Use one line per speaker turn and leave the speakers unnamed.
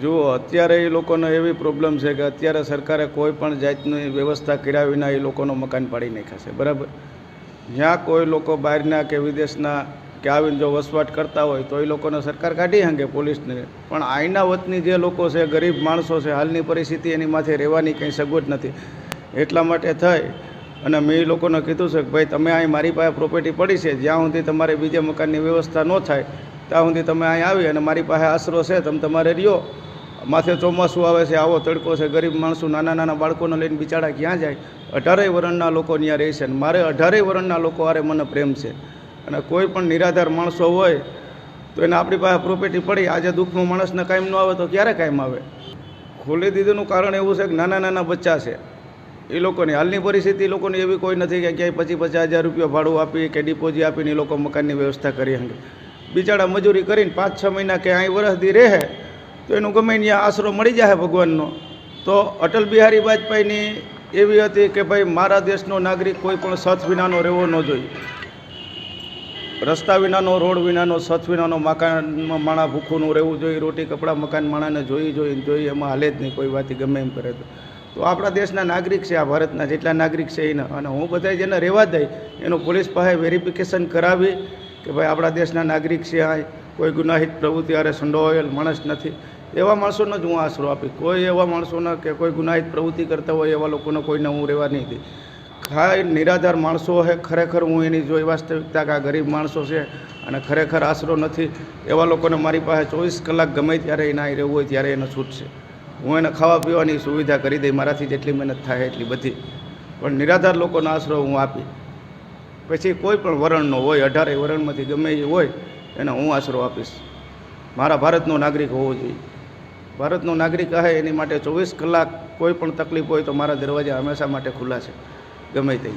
જુઓ, અત્યારે એ લોકોનો એવી પ્રોબ્લેમ છે કે અત્યારે સરકારે કોઈ પણ જાતની વ્યવસ્થા કર્યા વિના એ લોકોનો મકાન પાડી નાખ્યા છે, બરાબર? જ્યાં કોઈ લોકો બહારના કે વિદેશના કે આવીને જો વસવાટ કરતા હોય તો એ લોકોને સરકાર કાઢી હંગે પોલીસને. પણ આઈના વતની જે લોકો છે, ગરીબ માણસો છે, હાલની પરિસ્થિતિ એની માથે રહેવાની કંઈ સગવડ નથી. એટલા માટે થઈ અને મેં એ લોકોને કીધું છે કે ભાઈ, તમે અહીં મારી પાસે પ્રોપર્ટી પડી છે, જ્યાં સુધી તમારે બીજા મકાનની વ્યવસ્થા ન થાય ત્યાં સુધી તમે અહીં આવી અને મારી પાસે આશરો છે, તમે તમારે રહ્યો. માથે ચોમાસું આવે છે, આવો તડકો છે, ગરીબ માણસો, નાના નાના બાળકોને લઈને બિચારા ક્યાં જાય? અઢારેય વરણના લોકો ત્યાં રહે છે અને મારે અઢારેય વરણના લોકો હારે મને પ્રેમ છે. અને કોઈ પણ નિરાધાર માણસો હોય, તો એને આપણી પાસે પ્રોપર્ટી પડી. આજે દુઃખમાં માણસને કાયમ ન આવે તો ક્યારે કાયમ આવે? ખોલી દીધુંનું કારણ એવું છે કે નાના નાના બચ્ચા છે. એ લોકોની હાલની પરિસ્થિતિ લોકોની એવી કોઈ નથી કે ક્યાંય પચીસ પચાસ હજાર રૂપિયા ભાડું આપી કે ડિપોઝિટ આપીને એ લોકો મકાનની વ્યવસ્થા કરી શકે. બિચારા મજૂરી કરીને પાંચ છ મહિના કે અહીં વરસથી રહે, તો એનું ગમે ત્યાં આશરો મળી જાય ભગવાનનો. તો અટલ બિહારી વાજપેયીની એવી હતી કે ભાઈ, મારા દેશનો નાગરિક કોઈ પણ સથ વિનાનો રહેવો ન જોઈએ. રસ્તા વિનાનો, રોડ વિનાનો સથ વિનાનો મકાનમાં માણા ભૂખુંનું રહેવું જોઈએ, રોટી કપડાં મકાન માણાને જોઈ જોઈને જોઈએ એમાં હાલે જ નહીં, કોઈ વાત ગમે એમ કરે તો. તો આપણા દેશના નાગરિક છે, આ ભારતના જેટલા નાગરિક છે એના. અને હું બધા જેને રહેવા દઈ, એનું પોલીસ પાસે વેરિફિકેશન કરાવી કે ભાઈ આપણા દેશના નાગરિક છે આ, કોઈ ગુનાહિત પ્રવૃત્તિ અરે સંડોવાયેલ માણસ નથી. એવા માણસોને જ હું આશરો આપી કોઈ એવા માણસોને કે કોઈ ગુનાહિત પ્રવૃત્તિ કરતા હોય એવા લોકોને કોઈને હું રહેવા નહીં દઈ ખાય નિરાધાર માણસો છે ખરેખર હું એની જોઈ વાસ્તવિકતા કે આ ગરીબ માણસો છે અને ખરેખર આશરો નથી. એવા લોકોને મારી પાસે ચોવીસ કલાક ગમે ત્યારે એના રહેવું હોય ત્યારે એને છૂટ છે. હું એને ખાવા પીવાની સુવિધા કરી દઈ, મારાથી જેટલી મહેનત થાય એટલી બધી. પણ નિરાધાર લોકોનો આશરો હું આપી પછી કોઈ પણ વરણનો હોય અઢારેય વરણમાંથી ગમે એ હોય, એને હું આશરો આપીશ. મારા ભારતનો નાગરિક હોવો જોઈએ. ભારતનો નાગરિક કહે એની માટે ચોવીસ કલાક કોઈ પણ તકલીફ હોય તો મારા દરવાજા હંમેશા માટે ખુલ્લા છે. ગમે તે